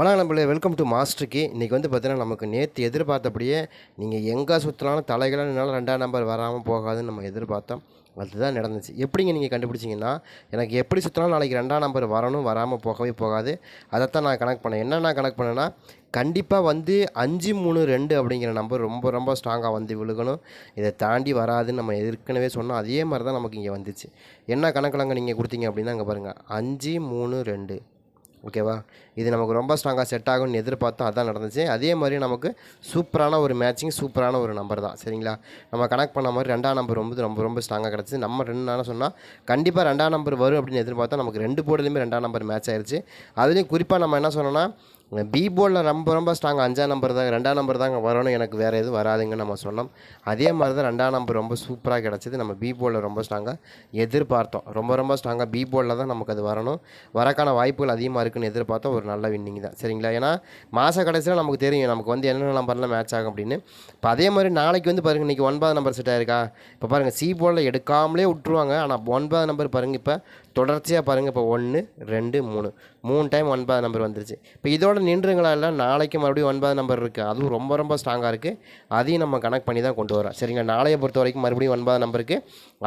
வணக்கம் நம்மளே welcome to மாஸ்டருக்கு இன்றைக்கி வந்து பார்த்தீங்கன்னா நமக்கு நேற்று எதிர்பார்த்தபடியே நீங்கள் எங்கே சுற்றினாலும் தலைகளாக ரெண்டாம் நம்பர் வராமல் போகாதுன்னு நம்ம எதிர்பார்த்தோம். அதுதான் நடந்துச்சு. எப்படிங்க நீங்கள் கண்டுபிடிச்சிங்கன்னா எனக்கு எப்படி சுற்றினாலும் நாளைக்கு ரெண்டாம் நம்பர் வரணும் வராமல் போகவே போகாது. அதைத்தான் நான் கனெக்ட் பண்ணேன். என்ன நான் கனெக்ட் பண்ணேன்னா கண்டிப்பாக வந்து அஞ்சு மூணு ரெண்டு அப்படிங்கிற நம்பர் ரொம்ப ரொம்ப ஸ்ட்ராங்காக வந்து விழுகணும். இதை தாண்டி வராதுன்னு நம்ம ஏற்கனவே சொன்னோம். அதே மாதிரி தான் நமக்கு இங்கே வந்துச்சு. என்ன கணக்கிலங்க நீங்கள் கொடுத்தீங்க அப்படின்னா அங்கே பாருங்கள் அஞ்சு மூணு ரெண்டு. ஓகேவா? இது நமக்கு ரொம்ப ஸ்ட்ராங்காக செட் ஆகும்னு எதிர்பார்த்தோம். அதான் நடந்துச்சு. அதே மாதிரி நமக்கு சூப்பரான ஒரு மேட்சிங் சூப்பரான ஒரு நம்பர் தான். சரிங்களா? நம்ம கனெக்ட் பண்ண மாதிரி ரெண்டாம் நம்பர் வந்து ரொம்ப ரொம்ப ஸ்ட்ராங்காக கிடச்சி நம்ம ரெண்டு நாளாக சொன்னால் கண்டிப்பாக ரெண்டாம் நம்பர் வரும் அப்படின்னு எதிர்பார்த்தா நமக்கு ரெண்டு போர்டுலேயுமே ரெண்டாம் நம்பர் மேட்ச் ஆயிடுச்சு அதுலேயும் குறிப்பாக நம்ம என்ன சொன்னோன்னா பி போர்டில் ரொம்ப ரொம்ப ஸ்ட்ராங் அஞ்சாம் நம்பர் தாங்க ரெண்டாம் நம்பர் தாங்க வரணும் எனக்கு வேறு எதுவும் வராதுங்கன்னு நம்ம சொன்னோம். அதே மாதிரி தான் ரெண்டாம் நம்பர் ரொம்ப சூப்பராக கிடச்சிது. நம்ம பி போர்டில் ரொம்ப ஸ்ட்ராங்காக எதிர்பார்த்தோம். ரொம்ப ரொம்ப ஸ்ட்ராங்காக பி போர்டில் தான் நமக்கு அது வரணும். வரக்கான வாய்ப்புகள் அதிகமாக இருக்குன்னு எதிர்பார்த்தோம். ஒரு நல்ல வின்னிங் தான். சரிங்களா? ஏன்னா மாத கடைசியில் நமக்கு தெரியும். நமக்கு வந்து என்னென்ன நம்பர்லாம் மேட்ச் ஆகும் அப்படின்னு. இப்போ அதே மாதிரி நாளைக்கு வந்து பாருங்கள் இன்றைக்கி ஒன்பது நம்பர் செட் ஆயிருக்கா? இப்போ பாருங்கள் சி போர்டில் எடுக்காமலே விட்ருவாங்க ஆனால் ஒன்பது நம்பர் பாருங்கள் இப்போ தொடர்ச்சியாக பாருங்கள் இப்போ ஒன்று ரெண்டு மூணு. மூணு டைம் ஒன்பது நம்பர் வந்துருச்சு. இப்போ இதோட நின்றுங்களா இல்லை நாளைக்கு மறுபடியும் ஒன்பது நம்பர் இருக்குது அதுவும் ரொம்ப ரொம்ப ஸ்ட்ராங்காக இருக்குது அதையும் நம்ம கனெக்ட் பண்ணி தான் கொண்டு வரோம். சரிங்களா நாளையை பொறுத்த வரைக்கும் மறுபடியும் ஒன்பது நம்பருக்கு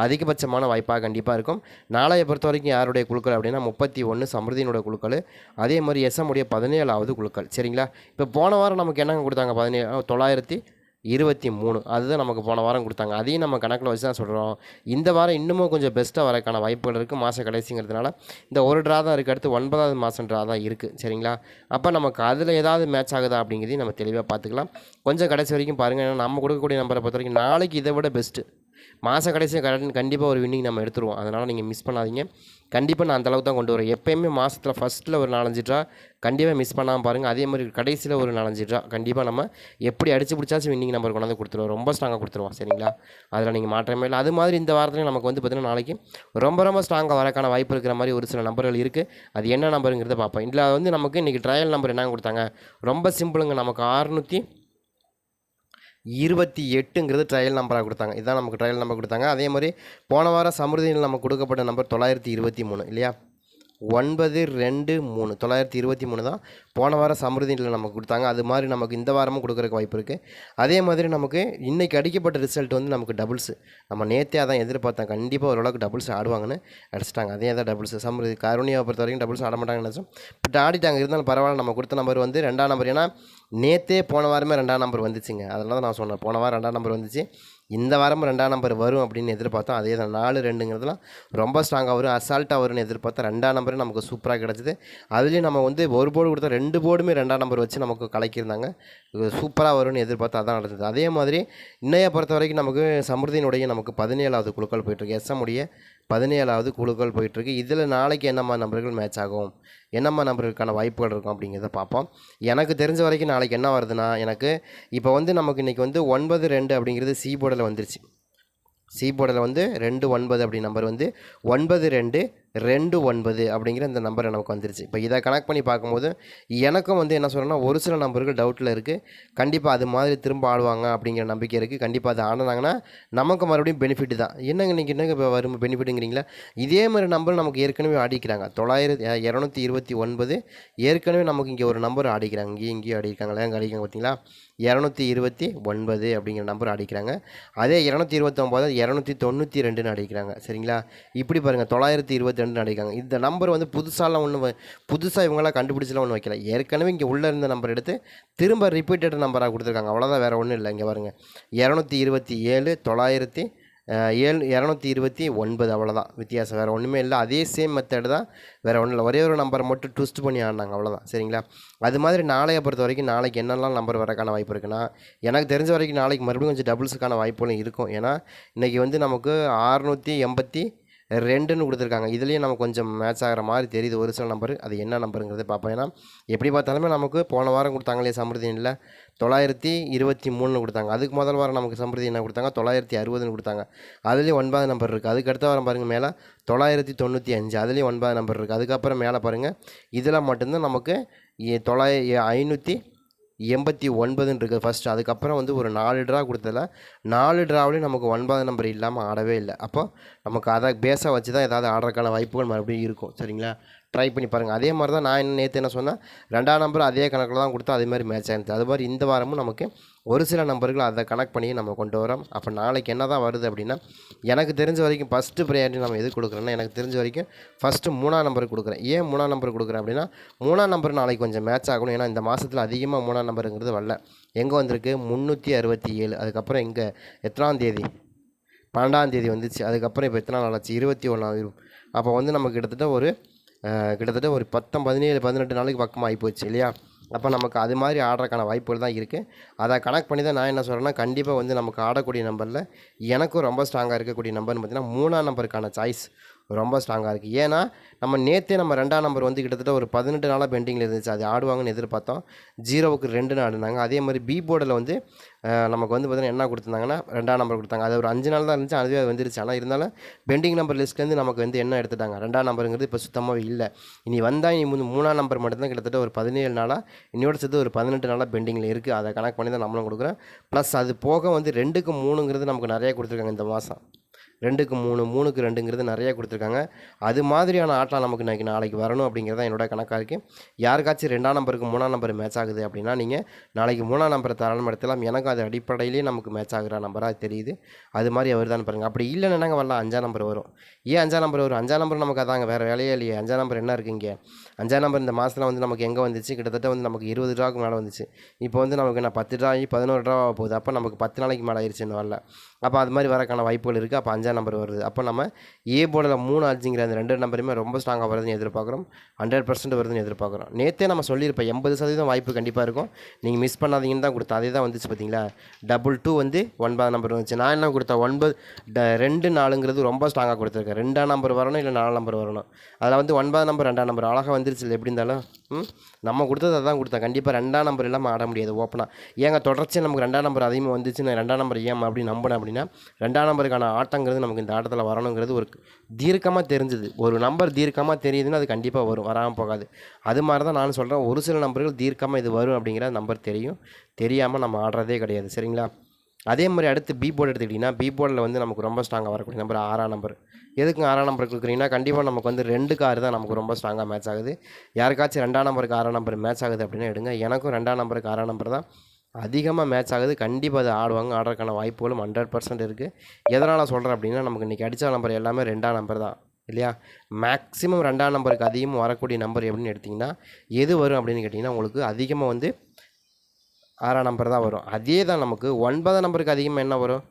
அதிகபட்சமான வாய்ப்பாக கண்டிப்பாக இருக்கும். நாளையை பொறுத்த வரைக்கும் யாருடைய குழுக்கள் அப்படின்னா முப்பத்தி ஒன்று சமிருதியினுடைய குழுக்கள். அதே மாதிரி எஸ்எம் உடைய பதினேழாவது குழுக்கள். சரிங்களா? இப்போ போன வாரம் நமக்கு என்னங்க கொடுத்தாங்க? பதினேழு தொள்ளாயிரத்தி இருபத்தி மூணு. அதுதான் நமக்கு போன வாரம் கொடுத்தாங்க. அதையும் நம்ம கணக்கில் வச்சு தான் சொல்கிறோம் இந்த வாரம் இன்னமும் கொஞ்சம் பெஸ்ட்டாக வரக்கான வாய்ப்புகள் இருக்குது மாத கடைசிங்கிறதுனால இந்த ஒரு ட்ரா தான் இருக்குது அடுத்து ஒன்பதாவது மாதம் ட்ரா தான் இருக்குது சரிங்களா? அப்போ நமக்கு அதில் ஏதாவது மேட்ச் ஆகுதா அப்படிங்கிறதையும் நம்ம தெளிவாக பார்த்துக்கலாம். கொஞ்சம் கடைசி வரைக்கும் பாருங்கள் ஏன்னா நம்ம கொடுக்கக்கூடிய நம்பரை பொறுத்த வரைக்கும் நாளைக்கு இதை விட பெஸ்ட்டு மாத கடைசியாக கடன் கண்டிப்பாக ஒரு வின்னிங் நம்ம எடுத்துருவோம். அதனால் நீங்கள் மிஸ் பண்ணாதீங்க. கண்டிப்பாக நான் அந்தளவுக்கு தான் கொண்டு வரேன். எப்போயுமே மாதத்தில் ஃபஸ்ட்டில் ஒரு நாலஞ்சு ட்ரா கண்டிப்பாக மிஸ் பண்ணாமல் பாருங்கள் அதே மாதிரி கடைசியில் ஒரு நாலஞ்சு ட்ரா கண்டிப்பாக நம்ம எப்படி அடிச்சு பிடிச்சாச்சும் வின்னிங் நம்பர் கொண்டாந்து கொடுத்துருவோம். ரொம்ப ஸ்ட்ராங்காக கொடுத்துருவோம். சரிங்களா? அதில் நீங்கள் மாற்றமே இல்லை. அது மாதிரி இந்த வாரத்துலையும் நமக்கு வந்து பார்த்திங்கன்னா நாளைக்கு ரொம்ப ரொம்ப ஸ்ட்ராங்காக வரக்கான வாய்ப்பு இருக்கிற மாதிரி ஒரு சில நம்பர்கள் இருக்குது அது என்ன நம்பருங்கிறத பார்ப்போம். இல்லை வந்து நமக்கு இன்றைக்கி ட்ரையல் நம்பர் என்ன கொடுத்தாங்க. ரொம்ப சிம்பிளுங்க நமக்கு அறுநூற்றி இருபத்தி எட்டுங்கிறது ட்ரையல் நம்பராக கொடுத்தாங்க. இதுதான் நமக்கு ட்ரையல் நம்பர் கொடுத்தாங்க. அதே மாதிரி போன வாரம் சமிருதியில் நமக்கு கொடுக்கப்பட்ட நம்பர் தொள்ளாயிரத்தி இருபத்தி மூணு இல்லையா? ஒன்பது ரெண்டு மூணு. தொள்ளாயிரத்தி இருபத்தி மூணு தான் போன வாரம் சமிருதியில் நமக்கு கொடுத்தாங்க. அது மாதிரி நமக்கு இந்த வாரமும் கொடுக்குறக்கு வாய்ப்பு இருக்குது அதே மாதிரி நமக்கு இன்றைக்கி அடிக்கப்பட்ட ரிசல்ட் வந்து நமக்கு டபுள்ஸு நம்ம நேற்றே அதான் எதிர்பார்த்தோம் கண்டிப்பாக ஓரளவுக்கு டபுள்ஸ் ஆடுவாங்கன்னு அடிச்சிட்டாங்க. அதே தான் டபுள்ஸ் சமிருதி கருணியாவை பொறுத்த வரைக்கும் டபுள்ஸ் ஆட மாட்டாங்கன்னு நினச்சோம். பட் ஆடிட்டாங்க. இருந்தாலும் பரவாயில்ல. நம்ம கொடுத்த நம்பர் வந்து ரெண்டாம் நம்பர் ஏன்னா நேற்றே போன வாரமே ரெண்டாம் நம்பர் வந்துச்சுங்க. அதனால தான் நான் சொன்னேன். போன வாரம் ரெண்டாம் நம்பர் வந்துச்சு. இந்த வாரம் ரெண்டாம் நம்பர் வரும் அப்படின்னு எதிர்பார்த்தோம். அதே தான் நாலு ரெண்டுங்கிறதுலாம் ரொம்ப ஸ்ட்ராங்காக வரும். அசால்ட்டாக வரும்னு எதிர்பார்த்தா ரெண்டாம் நம்பரும் நமக்கு சூப்பராக கிடச்சிது. அதுலேயும் நம்ம வந்து ஒரு போர்டு கொடுத்தா ரெண்டு போர்டுமே ரெண்டாம் நம்பர் வச்சு நமக்கு கலக்கியிருந்தாங்க. சூப்பராக வரும்னு எதிர்பார்த்தா அதான் நடந்தது. அதே மாதிரி இன்னையை பொறுத்த வரைக்கும் நமக்கு சமிருதியினுடைய நமக்கு பதினேழாவது குழுக்கள் போயிட்டுருக்கு எஸ்எம் உடைய பதினேழாவது குழுக்கள் போயிட்டுருக்கு. இதில் நாளைக்கு என்னம்மா நம்பர்கள் மேட்ச் ஆகும்? என்னம்மா நம்பர்களுக்கான வாய்ப்புகள் இருக்கும் அப்படிங்கிறத பார்ப்போம். எனக்கு தெரிஞ்ச வரைக்கும் நாளைக்கு என்ன வருதுன்னா எனக்கு இப்போ வந்து நமக்கு இன்றைக்கி வந்து ஒன்பது ரெண்டு அப்படிங்கிறது சி போர்டில் வந்துருச்சு. சி போர்டில் வந்து ரெண்டு ஒன்பது அப்படி நம்பர் வந்து ஒன்பது ரெண்டு ரெண்டு ஒன்பது அப்படிங்கிற இந்த நம்பர் நமக்கு வந்துருச்சு. இப்போ இதை கனெக்ட் பண்ணி பார்க்கும்போது எனக்கும் வந்து என்ன சொல்கிறேன்னா ஒரு சில நம்பர்கள் டவுட்டில் இருக்குது கண்டிப்பாக அது மாதிரி திரும்ப ஆடுவாங்க அப்படிங்கிற நம்பிக்கை இருக்குது கண்டிப்பாக அது ஆடினாங்கன்னா நமக்கு மறுபடியும் பெனிஃபிட் தான். என்னங்க நீங்கள் என்னங்க இப்போ வரும் பெனிஃபிட்டுங்கிறீங்களா இதே மாதிரி நம்பர் நமக்கு ஏற்கனவே ஆடிக்கிறாங்க. தொள்ளாயிரத்தி இரநூத்தி இருபத்தி ஒன்பது ஏற்கனவே நமக்கு இங்கே ஒரு நம்பர் ஆடிக்கிறாங்க. இங்கேயும் இங்கேயும் ஆடிக்கிறாங்களே அங்கே அடிக்கிறாங்க பார்த்தீங்களா? இரநூத்தி இருபத்தி ஒன்பது அப்படிங்கிற நம்பர் அடிக்கிறாங்க அதே இரநூத்தி இருபத்தொம்போது இரநூத்தி தொண்ணூற்றி ரெண்டுன்னு அடிக்கிறாங்க சரிங்களா? இப்படி பாருங்கள் தொள்ளாயிரத்தி இருபத்தி ரெண்டு அடிக்காங்க இந்த நம்பர் வந்து புதுசாலாம் ஒன்று புதுசாக இவங்களாம் கண்டுபிடிச்சலாம் ஒன்று வைக்கல. ஏற்கனவே இங்கே உள்ளே இருந்த நம்பர் எடுத்து திரும்ப ரிப்பீட்டட் நம்பராக கொடுத்துருக்காங்க. அவ்வளோதான் வேறு ஒன்றும் இல்லை. இங்கே பாருங்கள் இரநூத்தி இருபத்தி ஏழு தொள்ளாயிரத்தி ஏழு இரநூத்தி இருபத்தி ஒன்பது அவ்வளோதான் வித்தியாசம். வேறு ஒன்றுமே இல்லை. அதே சேம் மெத்தடு தான் வேறு ஒன்றும் இல்லை. ஒரே ஒரு நம்பரை மட்டும் ட்விஸ்ட் பண்ணி ஆடினாங்க. அவ்வளோதான் சரிங்களா? அது மாதிரி நாளையை பொறுத்த வரைக்கும் நாளைக்கு என்னெல்லாம் நம்பர் வரக்கான வாய்ப்பு இருக்குன்னா எனக்கு தெரிஞ்ச வரைக்கும் நாளைக்கு மறுபடியும் கொஞ்சம் டபுள்ஸுக்கான வாய்ப்புகளும் இருக்கும். ஏன்னா இன்றைக்கி வந்து நமக்கு அறுநூற்றி எண்பத்தி ரெண்டுன்னு கொடுத்துருக்காங்க. இதுலேயும் நமக்கு கொஞ்சம் மேட்ச் ஆகிற மாதிரி தெரியுது. ஒரு சில நம்பர் அது என்ன நம்பருங்கிறது பார்ப்போம். ஏன்னா எப்படி பார்த்தாலுமே நமக்கு போன வாரம் கொடுத்தாங்களே சமிருதி இல்லை தொள்ளாயிரத்தி இருபத்தி மூணுன்னு கொடுத்தாங்க. அதுக்கு முதல் வாரம் நமக்கு சமிருதி என்ன கொடுத்தாங்க? தொள்ளாயிரத்தி அறுபதுன்னு கொடுத்தாங்க. அதுலேயும் ஒன்பது நம்பர் இருக்குது அதுக்கு அடுத்த வாரம் பாருங்கள் மேலே. தொள்ளாயிரத்தி தொண்ணூற்றி அஞ்சு. அதுலேயும் ஒன்பது நம்பர் இருக்குது அதுக்கப்புறம் மேலே பாருங்கள் இதில் மட்டும்தான் நமக்கு தொள்ளாய ஐநூற்றி எண்பத்தி ஒன்பதுன்னு இருக்குது ஃபஸ்ட்டு அதுக்கப்புறம் வந்து ஒரு நாலு ட்ரா கொடுத்ததில் நாலு ட்ராவிலையும் நமக்கு ஒன்பது நம்பர் இல்லாமல் ஆடவே இல்லை. அப்போ நமக்கு அதை பேஸாக வச்சு தான் ஏதாவது ஆடுறதுக்கான வாய்ப்புகள் மறுபடியும் இருக்கும். சரிங்களா? ட்ரை பண்ணி பாருங்கள் அதே மாதிரி தான் நான் என்ன நேற்று என்ன சொன்னேன் ரெண்டாம் நம்பர் அதே கணக்கில் தான் கொடுத்தா அதே மாதிரி மேட்ச் ஆயிருந்துச்சு. அது மாதிரி இந்த வாரமும் நமக்கு ஒரு சில நம்பர்கள் அதை கனெக்ட் பண்ணி நம்ம கொண்டு வரோம். அப்போ நாளைக்கு என்ன தான் வருது அப்படின்னா எனக்கு தெரிஞ்ச வரைக்கும் ஃபஸ்ட்டு ப்ரையாரிட்டி நம்ம எது கொடுக்குறோன்னா எனக்கு தெரிஞ்ச வரைக்கும் ஃபஸ்ட்டு மூணாம் நம்பர் கொடுக்குறேன். ஏன் மூணாம் நம்பர் கொடுக்குறேன் அப்படின்னா மூணாம் நம்பர் நாளைக்கு கொஞ்சம் மேட்ச் ஆகணும். ஏன்னா இந்த மாதத்தில் அதிகமாக மூணாம் நம்பருங்கிறது வரல. எங்கே வந்திருக்கு? முந்நூற்றி அறுபத்தி ஏழு. அதுக்கப்புறம் எங்கே? எத்தனாம் தேதி? பன்னெண்டாம் தேதி வந்துச்சு. அதுக்கப்புறம் இப்போ எத்தனை நாள் ஆச்சு? இருபத்தி ஒன்றாம் அப்போ வந்து நமக்கு கிட்டத்தட்ட ஒரு கிட்டத்தட்ட ஒரு பத்தம் பதினேழு பதினெட்டு நாளைக்கு பக்கமாக ஆகிப்போச்சு இல்லையா? அப்போ நமக்கு அது மாதிரி ஆடுறதுக்கான வாய்ப்புகள் தான் இருக்குது அதை கனெக்ட் பண்ணி தான் நான் என்ன சொல்கிறேன்னா கண்டிப்பாக வந்து நமக்கு ஆடக்கூடிய நம்பரில் எனக்கும் ரொம்ப ஸ்ட்ராங்காக இருக்கக்கூடிய நம்பர்னு பார்த்தீங்கன்னா மூணாம் நம்பருக்கான சாய்ஸ் ரொம்ப ஸ்ட்ராங்காக இருக்குது ஏன்னா நம்ம நேற்றே நம்ம ரெண்டாம் நம்பர் வந்து கிட்டத்தட்ட ஒரு பதினெட்டு நாளாக பெண்டிங்கில் இருந்துச்சு. அது ஆடுவாங்கன்னு எதிர்பார்த்தோம். ஜீரோவுக்கு ரெண்டு ஆடினாங்க அதே மாதிரி பி போர்டில் வந்து நமக்கு வந்து பார்த்திங்கன்னா என்ன கொடுத்துருந்தாங்கன்னா ரெண்டாம் நம்பர் கொடுத்தாங்க. அது ஒரு அஞ்சு நாள் தான் இருந்துச்சு. அதுவே வந்துருச்சு. ஆனால் இருந்தாலும் பெண்டிங் நம்பர் லிஸ்ட்லேருந்து நமக்கு வந்து என்ன எடுத்துட்டாங்க? ரெண்டாம் நம்பருங்கிறது இப்போ சுத்தமாகவே இல்லை. இனி வந்தால் இனி மூணு மூணாம் நம்பர் மட்டும்தான் கிட்டத்தட்ட ஒரு பதினேழு நாளாக இன்னோட சேர்த்து ஒரு பதினெட்டு நாளாக பெண்டிங்கில் இருக்குது அதை கணக்கு பண்ணி தான் நம்மளும் கொடுக்குறோம். ப்ளஸ் அது போக வந்து ரெண்டுக்கு மூணுங்கிறது நமக்கு நிறைய கொடுத்துருக்காங்க இந்த மாதம் ரெண்டுக்கு மூணு மூணுக்கு ரெண்டுங்கிறது நிறைய கொடுத்துருக்காங்க. அது மாதிரியான ஆட்டம் நமக்கு இன்றைக்கி நாளைக்கு வரணும் அப்படிங்கிறது தான் என்னோட கணக்காக இருக்குது யாருக்காச்சும் ரெண்டாம் நம்பருக்கு மூணாம் நம்பர் மேட்ச் ஆகுது அப்படின்னா நீங்கள் நாளைக்கு மூணாம் நம்பரை தாராளமாக எடுத்தலாம். எனக்கும் அது அடிப்படையிலேயே நமக்கு மேட்ச் ஆகுற நம்பராக தெரியுது. அது மாதிரி அவர் தான் பாருங்கள் அப்படி இல்லைன்னா நாங்கள் வரலாம்? அஞ்சாம் நம்பர் வரும். ஏன் அஞ்சாம் நம்பர் வரும்? அஞ்சாம் நம்பர் நமக்கு அதாங்க வேறு வேலையே இல்லையே. அஞ்சாம் நம்பர் என்ன இருக்குது இங்கே? அஞ்சாம் நம்பர் இந்த மாதத்தில் வந்து நமக்கு எங்கே வந்துச்சு? கிட்டத்தட்ட வந்து நமக்கு இருபது ரூபாய்க்கு மேலே வந்துச்சு. இப்போ வந்து நமக்கு என்ன பத்து ரூபாய் பதினோரு ரூபா போகுது. அப்போ நமக்கு பத்து நாளைக்கு மேலே ஆயிடுச்சு இந்த வரல. அப்போ அது மாதிரி வரக்கான வாய்ப்புகள் இருக்குது அப்போ அஞ்சாம் நம்பர் வருது. அப்போ நம்ம ஏ போர்டில் மூணு அஞ்சுங்கிற அந்த ரெண்டு நம்பருமே ரொம்ப ஸ்ட்ராங்காக வருதுன்னு எதிர்பார்க்குறோம். ஹண்ட்ரட் பர்சன்ட் வருதுன்னு எதிர்பார்க்குறோம். நேற்றே நம்ம சொல்லியிருப்போம் எண்பது சதவீதம் வாய்ப்பு கண்டிப்பாக இருக்கும். நீங்கள் மிஸ் பண்ணாதீங்கன்னு தான் கொடுத்தா அதே தான் வந்துச்சு பார்த்தீங்களா டபுள் டூ வந்து ஒன்பதாம் நம்பர் வந்துச்சு. நான் என்ன கொடுத்தேன்? ஒன்பது ட ரெண்டு நாலுங்கிறது ரொம்ப ஸ்ட்ராங்காக கொடுத்துருக்கேன். ரெண்டாம் நம்பர் வரணும் இல்லை நாலு நம்பர் வரணும்? அதில் வந்து ஒன்பதாம் நம்பர் ரெண்டாம் நம்பர் அழகாக வந்துருச்சு இல்லை? எப்படி இருந்தாலும் ம்? நம்ம கொடுத்தது அதான் கொடுத்தேன். கண்டிப்பாக ரெண்டாம் நம்பர் இல்லாமல் ஆட முடியாது ஓப்பனாக ஏங்க தொடர்ச்சியாக நமக்கு ரெண்டாம் நம்பர் அதிகமாக வந்துச்சு நான் ரெண்டாம் நம்பர் ஏன் அப்படி நம்பினேன் அப்படின்னா ரெண்டாம் நம்பருக்கான ஆட்டங்கிறது நமக்கு இந்த ஆட்டத்தில் வரணுங்கிறது ஒரு தீர்க்கமாக தெரிஞ்சுது. ஒரு நம்பர் தீர்க்கமாக தெரியுதுன்னா அது கண்டிப்பாக வரும் வராமல் போகாது. அது மாதிரி தான் நான் சொல்கிறேன் ஒரு சில நம்பர்கள் தீர்க்கமாக இது வரும் அப்படிங்கிற நம்பர் தெரியும். தெரியாமல் நம்ம ஆடுறதே கிடையாது. சரிங்களா? அதே மாதிரி அடுத்து பி போர்டு எடுத்துக்கிட்டிங்கன்னா பி போர்டில் வந்து நமக்கு ரொம்ப ஸ்ட்ராங்காக வரக்கூடிய நம்பர் ஆறாம் நம்பர் எதுக்கு ஆறாம் நம்பர் கொடுக்குறீங்கன்னா கண்டிப்பாக நமக்கு வந்து ரெண்டு கார் தான் நமக்கு ரொம்ப ஸ்ட்ராங்காக மேட்ச் ஆகுது. யாருக்காச்சும் ரெண்டாம் நம்பருக்கு ஆறாம் நம்பர் மேட்ச் ஆகுது அப்படின்னா எடுங்க. எனக்கும் ரெண்டாம் நம்பருக்கு ஆறாம் நம்பர் தான். அதிகமாக மேட்ச் ஆகுது. கண்டிப்பாக அது ஆடுவாங்க. ஆடுறதுக்கான வாய்ப்புகளும் ஹண்ட்ரட் பர்சன்ட் இருக்குது எதனால் சொல்கிறேன் அப்படின்னா நமக்கு இன்றைக்கி அடித்த நம்பர் எல்லாமே ரெண்டாம் நம்பர் தான். இல்லையா? மேக்ஸிமம் ரெண்டாம் நம்பருக்கு அதிகமாக வரக்கூடிய நம்பர் எப்படின்னு எடுத்திங்கன்னா எது வரும் அப்படின்னு கேட்டிங்கன்னா உங்களுக்கு அதிகமாக வந்து ஆறாம் நம்பர் தான் வரும். அதே தான் நமக்கு ஒன்பதாம் நம்பருக்கு அதிகமாக என்ன வரும்?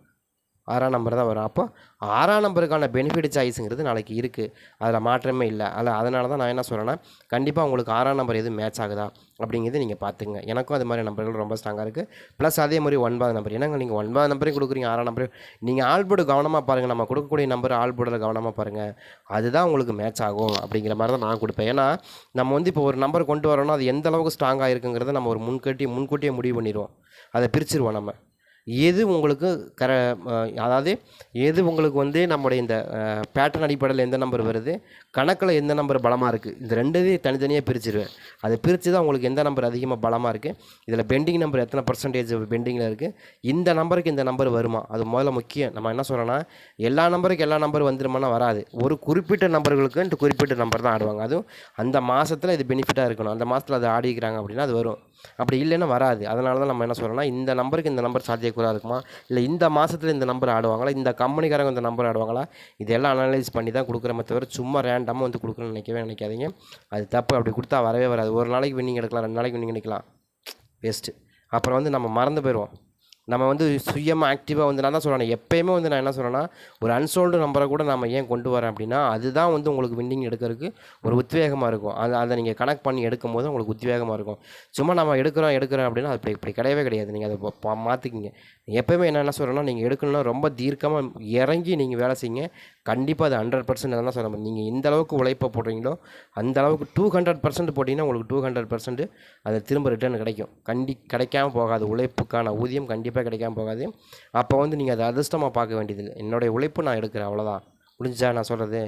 ஆறாம் நம்பர் தான் வரும். அப்போ ஆறாம் நம்பருக்கான பெனிஃபிட் சாய்ஸுங்கிறது நாளைக்கு இருக்குது அதில் மாற்றமே இல்லை. அதில் அதனால தான் நான் என்ன சொல்கிறேன்னா கண்டிப்பாக உங்களுக்கு ஆறாம் நம்பர் எதுவும் மேட்ச் ஆகுதா அப்படிங்கிறது நீங்கள் பார்த்துங்க எனக்கும் அது மாதிரி நம்பர்கள் ரொம்ப ஸ்ட்ராங்காக இருக்குது ப்ளஸ் அதே மாதிரி ஒன்பது நம்பர். ஏன்னா நீங்கள் ஒன்பது நம்பரையும் கொடுக்குறீங்க ஆறாம் நம்பர் நீங்கள் ஆல்போர்டு கவனமாக பாருங்கள் நம்ம கொடுக்கக்கூடிய நம்பர் ஆல்போர்டில் கவனமாக பாருங்கள் அதுதான் உங்களுக்கு மேட்ச் ஆகும் அப்படிங்கிற மாதிரி தான் நான் கொடுப்பேன். ஏன்னா நம்ம வந்து இப்போ ஒரு நம்பர் கொண்டு வரோன்னா அது எந்த அளவுக்கு ஸ்ட்ராங்காக இருக்குங்கிறத நம்ம ஒரு முன்கட்டி முன்கூட்டியே முடிவு பண்ணிடுவோம். அதை பிரிச்சிருவோம் நம்ம. எது உங்களுக்கு கர அதாவது எது உங்களுக்கு வந்து நம்முடைய இந்த பேட்டர்ன் அடிப்படையில் எந்த நம்பர் வருது? கணக்கில் எந்த நம்பர் பலமாக இருக்குது இந்த ரெண்டுதையும் தனித்தனியாக பிரிச்சிருவேன். அதை பிரித்து தான் உங்களுக்கு எந்த நம்பர் அதிகமாக பலமாக இருக்குது இதில் பெண்டிங் நம்பர் எத்தனை பர்சன்டேஜ் பெண்டிங்கில் இருக்குது இந்த நம்பருக்கு இந்த நம்பர் வருமா? அது முதல்ல முக்கியம். நம்ம என்ன சொல்கிறோன்னா எல்லா நம்பருக்கு எல்லா நம்பர் வந்துருமானா வராது. ஒரு குறிப்பிட்ட நம்பர்களுக்குன்ட்டு குறிப்பிட்ட நம்பர் தான் ஆடுவாங்க. அதுவும் அந்த மாதத்தில் இது பெனிஃபிட்டாக இருக்கணும். அந்த மாதத்தில் அது ஆடிக்கிறாங்க அப்படின்னா அது வரும். அப்படி இல்லைன்னா வராது. அதனால தான் நம்ம என்ன சொல்கிறோம்னா இந்த நம்பருக்கு இந்த நம்பர் சாத்தியக்கூறாக இருக்குமா? இல்லை இந்த மாதத்தில் இந்த நம்பர் ஆடுவாங்களா? இந்த கம்பெனிக்காரங்க இந்த நம்பர் ஆடுவாங்களா? இதெல்லாம் அனலைஸ் பண்ணி தான் கொடுக்குறமே தவிர சும்மா ரேண்டமாக வந்து கொடுக்குறேன்னு நினைக்கவே நினைக்காதீங்க. அது தப்பு. அப்படி கொடுத்தா வரவே வராது. ஒரு நாளைக்கு வின்னிங் எடுக்கலாம் ரெண்டு நாளைக்கு வின்னிங் எடுக்கலாம். வேஸ்ட்டு அப்புறம் வந்து நம்ம மறந்து போயிடுவோம். நம்ம வந்து சுயமாக ஆக்டிவாக வந்து நான் தான் சொல்கிறேன் எப்பயுமே வந்து நான் என்ன சொல்கிறேன்னா ஒரு அன்சோல்டு நம்பரை கூட நம்ம ஏன் கொண்டு வரேன் அப்படின்னா அதுதான் வந்து உங்களுக்கு வின்னிங் எடுக்கிறதுக்கு ஒரு உத்வேகமாக இருக்கும். அதை அதை நீங்கள் கனெக்ட் பண்ணி எடுக்கும் போது உங்களுக்கு உத்வேகமாக இருக்கும். சும்மா நம்ம எடுக்கிறோம் எடுக்கிறோம் அப்படின்னா அது இப்படி இப்படி கிடையவே கிடையாது. நீங்கள் அதை மாற்றிக்கிங்க எப்போயுமே என்ன என்ன சொல்கிறேன்னா நீங்கள் எடுக்கணும்னா ரொம்ப தீர்க்கமாக இறங்கி நீங்கள் வேலை செய்யுங்க. கண்டிப்பாக அது ஹண்ட்ரட் பர்சன்ட் தான் சொல்ல முடியும். நீங்கள் எந்த அளவுக்கு உழைப்பை போடுறீங்களோ அந்த அளவுக்கு டூ ஹண்ட்ரட் பர்சன்ட் போட்டிங்கன்னா உங்களுக்கு டூ ஹண்ட்ரட் பர்சன்ட் அது திரும்ப ரிட்டர்ன் கிடைக்கும். கண்டி கிடைக்காம போகாது. உழைப்புக்கான ஊதியம் கண்டிப்பாக கண்டிப்பாக கிடைக்காம போகாது. அப்போ வந்து நீங்கள் அதை அதிர்ஷ்டமாக பார்க்க வேண்டியதில்லை. என்னுடைய உழைப்பு நான் எடுக்கிறேன் அவ்வளோதான் முடிஞ்சா நான் சொல்கிறது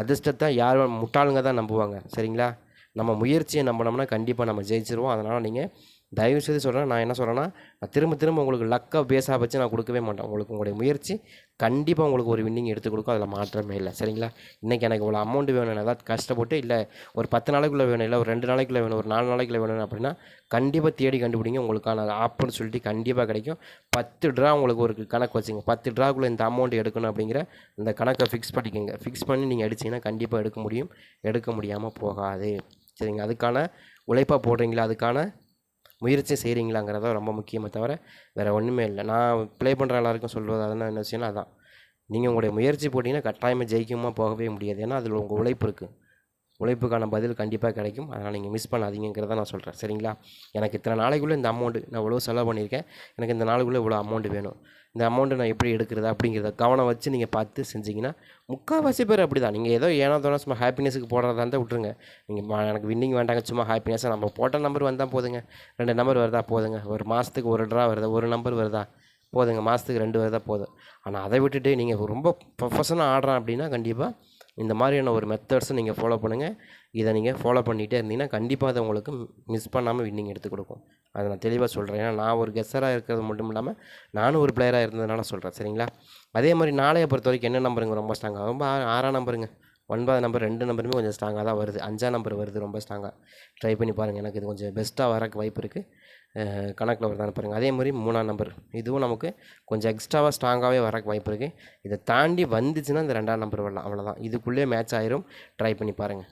அதிர்ஷ்டத்தை யார் முட்டாளுங்க தான் நம்புவாங்க. சரிங்களா? நம்ம முயற்சியை நம்பினோம்னா கண்டிப்பாக நம்ம ஜெயிச்சிருவோம். அதனால் நீங்கள் தயவு செய்து சொல்கிறேன் நான் என்ன சொல்கிறேன்னா நான் திரும்ப திரும்ப உங்களுக்கு லக்காக பேஸாக வச்சு நான் கொடுக்கவே மாட்டேன். உங்களுக்கு உங்களுடைய முயற்சி கண்டிப்பாக உங்களுக்கு ஒரு வின்னிங் எடுத்து கொடுக்கும். அதில் மாற்றமே இல்லை. சரிங்களா? இன்றைக்கி எனக்கு இவ்வளோ அமௌண்ட் வேணும். ஏதாவது கஷ்டப்பட்டு இல்லை ஒரு பத்து நாளைக்குள்ளே வேணும் இல்லை ஒரு ரெண்டு நாளைக்குள்ளே வேணும் ஒரு நாலு நாளைக்குள்ளே வேணும் அப்படின்னா கண்டிப்பாக தேடி கண்டுபிடிங்க. உங்களுக்கான ஆப்புன்னு சொல்லிட்டு கண்டிப்பாக கிடைக்கும். பத்து ட்ரா உங்களுக்கு ஒரு கணக்கு வச்சுங்க. பத்து ட்ராக்குள்ளே இந்த அமௌண்ட் எடுக்கணும் அப்படிங்கிற இந்த கணக்கை ஃபிக்ஸ் பண்ணிக்கோங்க. ஃபிக்ஸ் பண்ணி நீங்கள் அடிச்சிங்கன்னா கண்டிப்பாக எடுக்க முடியும். எடுக்க முடியாமல் போகாது. சரிங்க அதுக்கான உழைப்பாக போடுறீங்களா? அதுக்கான முயற்சி செய்கிறீங்களாங்கிறத ரொம்ப முக்கியமே தவிர வேறு ஒன்றுமே இல்லை. நான் ப்ளே பண்ணுற எல்லாருக்கும் சொல்வது அதனால் என்ன விஷயம்னா அதான். நீங்கள் உங்களுடைய முயற்சி போட்டிங்கன்னா கட்டாயமாக ஜெயிக்குமா போகவே முடியாது. ஏன்னா அதில் உங்கள் உழைப்பு இருக்குது உழைப்புக்கான பதில் கண்டிப்பாக கிடைக்கும். அதனால் நீங்கள் மிஸ் பண்ணாதீங்கிறத நான் சொல்கிறேன் சரிங்களா? எனக்கு இத்தனை நாளைக்குள்ளே இந்த அமௌண்ட்டு நான் இவ்வளோ செலவு பண்ணியிருக்கேன். எனக்கு இந்த நாளுக்குள்ளே இவ்வளோ அமௌண்ட் வேணும். இந்த அமௌண்ட்டு நான் எப்படி எடுக்கிறது அப்படிங்கிறத கவனம் வச்சு நீங்கள் பார்த்து செஞ்சிங்கன்னா முக்கால்வாசி பேர் அப்படி தான் நீங்கள் ஏதோ ஏனோ தோணும் சும்மா ஹாப்பினஸுக்கு போடுறதா இருந்தால் விட்ருங்க நீங்கள் எனக்கு வின்னிங் வேண்டாங்க சும்மா ஹாப்பினஸாக நம்ம போட்ட நம்பர் வந்தால் போதுங்க. ரெண்டு நம்பர் வருதா? போதுங்க. ஒரு மாதத்துக்கு ஒரு ட்ரா வருதா? ஒரு நம்பர் வருதா? போதுங்க. மாதத்துக்கு ரெண்டு வருதா? போதும். ஆனால் அதை விட்டுட்டு நீங்கள் ரொம்ப ப்ரொஃபஷனாக ஆடுறேன் அப்படின்னா கண்டிப்பாக இந்த மாதிரியான ஒரு மெத்தட்ஸை நீங்கள் ஃபாலோ பண்ணுங்கள் இதை நீங்கள் ஃபாலோ பண்ணிகிட்டே இருந்தீங்கன்னா கண்டிப்பாக அதை உங்களுக்கு மிஸ் பண்ணாமல் வின்னிங் எடுத்து கொடுக்கும். அதை நான் தெளிவாக சொல்கிறேன் ஏன்னா நான் ஒரு கெஸ்ஸராக இருக்கிறது மட்டும் இல்லாமல் நானும் ஒரு பிளேயராக இருந்ததுனால சொல்கிறேன் சரிங்களா? அதே மாதிரி நாளைய பொறுத்த வரைக்கும் என்ன நம்பருங்க ரொம்ப ஸ்ட்ராங்காக ரொம்ப ஆறாம் நம்பருங்க ஒன்பது நம்பர் ரெண்டு நம்பருமே கொஞ்சம் ஸ்ட்ராங்காக தான் வருது. அஞ்சாம் நம்பர் வருது ரொம்ப ஸ்ட்ராங்காக ட்ரை பண்ணி பாருங்கள் எனக்கு இது கொஞ்சம் பெஸ்ட்டாக வரக்கு வாய்ப்பு இருக்குது கணக்கில் வருதான்னு பாருங்கள் அதே மாதிரி மூணாம் நம்பர். இதுவும் நமக்கு கொஞ்சம் எக்ஸ்ட்ராவாக ஸ்ட்ராங்காகவே வரக்கு வாய்ப்பு இருக்குது இதை தாண்டி வந்துச்சுன்னா இந்த ரெண்டாம் நம்பர் வரலாம். அவ்வளோதான் இதுக்குள்ளேயே மேட்ச் ஆயிரும். ட்ரை பண்ணி பாருங்கள்